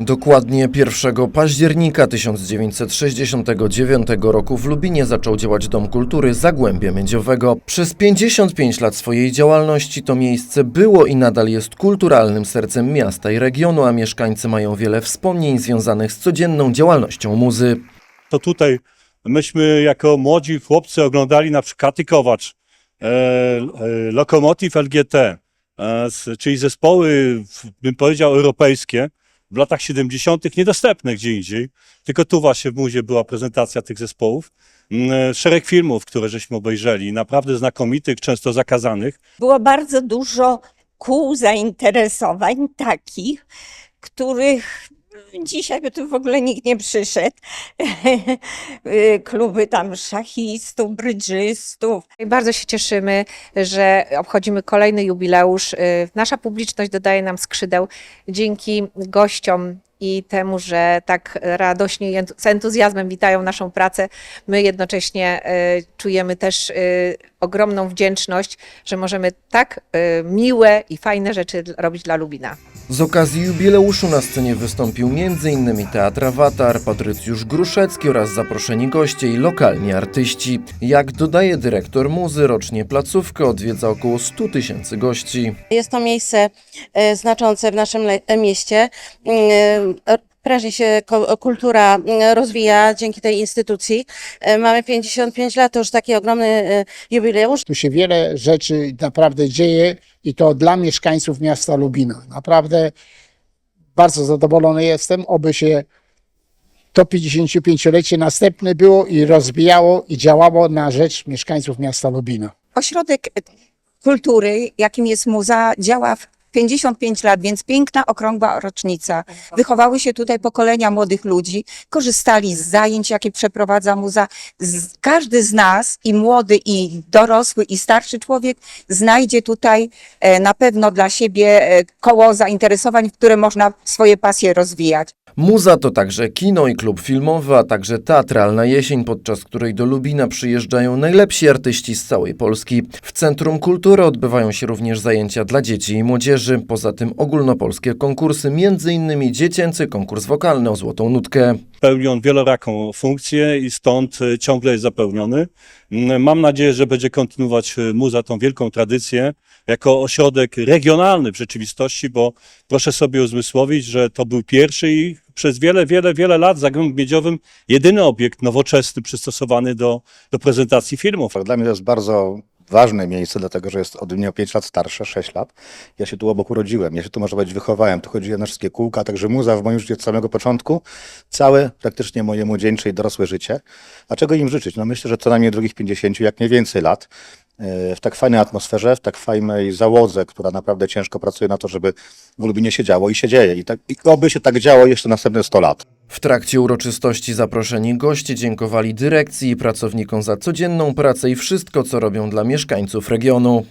Dokładnie 1 października 1969 roku w Lubinie zaczął działać Dom Kultury Zagłębie Miedziowego. Przez 55 lat swojej działalności to miejsce było i nadal jest kulturalnym sercem miasta i regionu, a mieszkańcy mają wiele wspomnień związanych z codzienną działalnością muzy. to tutaj myśmy jako młodzi chłopcy oglądali na przykład Katy Kowacz, e, e, Lokomotiv LGT, e, czyli zespoły, bym powiedział, europejskie, w latach 70. niedostępne gdzie indziej, tylko tu właśnie w Muzie była prezentacja tych zespołów. Mm, e, Szereg filmów, które żeśmy obejrzeli, naprawdę znakomitych, często zakazanych. było bardzo dużo kół zainteresowań takich, których dzisiaj by tu w ogóle nikt nie przyszedł. Y, Kluby tam szachistów, brydżystów. Bardzo się cieszymy, że obchodzimy kolejny jubileusz. Y, Nasza publiczność dodaje nam skrzydeł dzięki gościom i temu, że tak radośnie i z entuzjazmem witają naszą pracę. My jednocześnie y, czujemy też ogromną wdzięczność, że możemy tak miłe i fajne rzeczy robić dla Lubina. Z okazji jubileuszu na scenie wystąpił m.in. Teatr Awatar, Patrycjusz Gruszecki oraz zaproszeni goście i lokalni artyści. Jak dodaje dyrektor muzy, rocznie placówkę odwiedza około 100 tysięcy gości. Jest to miejsce e, znaczące w naszym mieście. Prężnie się kultura e, rozwija dzięki tej instytucji. E, Mamy 55 lat, to już taki ogromny e, jubileusz. Tu się wiele rzeczy naprawdę dzieje i to dla mieszkańców miasta Lubina. Naprawdę bardzo zadowolony jestem, oby się to 55-lecie następne było i rozwijało i działało na rzecz mieszkańców miasta Lubina. Ośrodek kultury, jakim jest muza, działa w 55 lat, więc piękna, okrągła rocznica. Wychowały się tutaj pokolenia młodych ludzi, korzystali z zajęć, jakie przeprowadza muza. Każdy z nas, i młody, i dorosły, i starszy człowiek, znajdzie tutaj e, na pewno dla siebie e, koło zainteresowań, w które można swoje pasje rozwijać. Muza to także kino i klub filmowy, a także teatralna jesień, podczas której do Lubina przyjeżdżają najlepsi artyści z całej Polski. W Centrum Kultury odbywają się również zajęcia dla dzieci i młodzieży. Poza tym ogólnopolskie konkursy, m.in. dziecięcy konkurs wokalny o Złotą Nutkę. Pełni on wieloraką funkcję i stąd e, ciągle jest zapełniony. Mm, Mam nadzieję, że będzie kontynuować e, muza tą wielką tradycję jako ośrodek regionalny w rzeczywistości, bo proszę sobie uzmysłowić, że to był pierwszy i przez wiele, wiele, wiele lat w Zagłębiu Miedziowym jedyny obiekt nowoczesny przystosowany do, do prezentacji filmów. Dla mnie to jest bardzo ważne miejsce, dlatego że jest ode mnie o 5 lat starsze, 6 lat. Ja się tu obok urodziłem, ja się tu, można powiedzieć, wychowałem. Tu chodziłem na wszystkie kółka, także muza w moim życiu od samego początku. Całe praktycznie moje młodzieńcze i dorosłe życie. A czego im życzyć? No myślę, że co najmniej drugich 50, jak nie więcej lat. E, W tak fajnej atmosferze, w tak fajnej załodze, która naprawdę ciężko pracuje na to, żeby w Lubinie się działo i się dzieje. I, tak, i oby się tak działo jeszcze następne 100 lat. W trakcie uroczystości zaproszeni goście dziękowali dyrekcji i pracownikom za codzienną pracę i wszystko, co robią dla mieszkańców regionu.